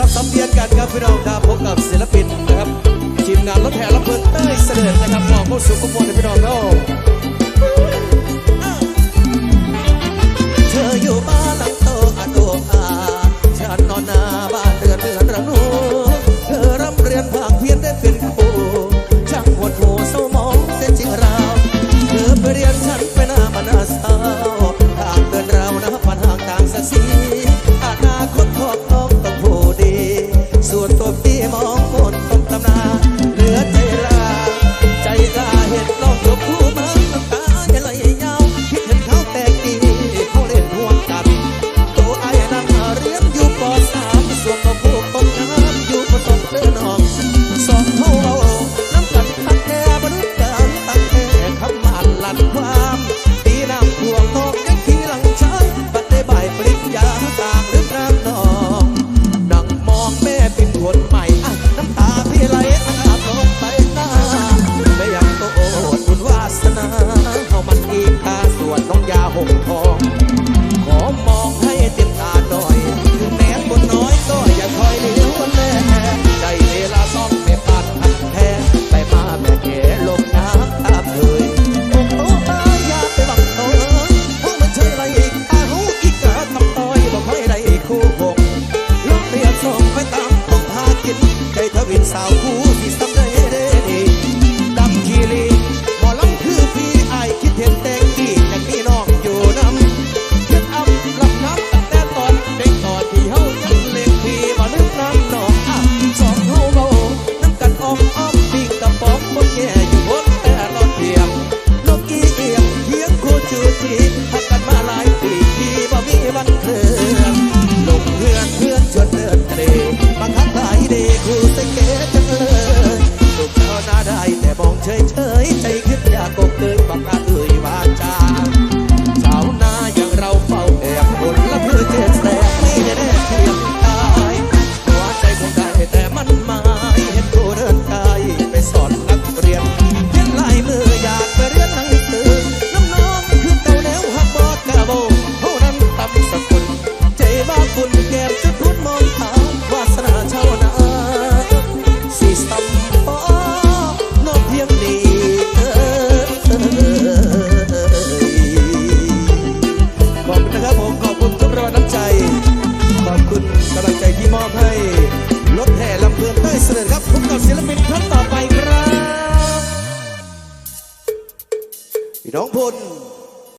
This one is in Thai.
ลับสัมเพียนกันครับพี่น้องครับพบกับศิลปินนะครับทีมงานรถแห่รับเพลินเต้เสด็จนะครับน้องผู้สูงขบวนพี่น้องครับเธออยู่บ้านหลังโตอาโตอาฉันนอนหน้าบ้านเดือนเดือนระนูเธอร่ำเรียนภาคเพียนได้เป็นครูช่างหดหูเศร้ามองเส้นจริงราวเธอไปเรียนฉันไปหน้ามันนาสาวทางเดินเรานะผ่านทางต่างสักสี สาวคู่ น้องพล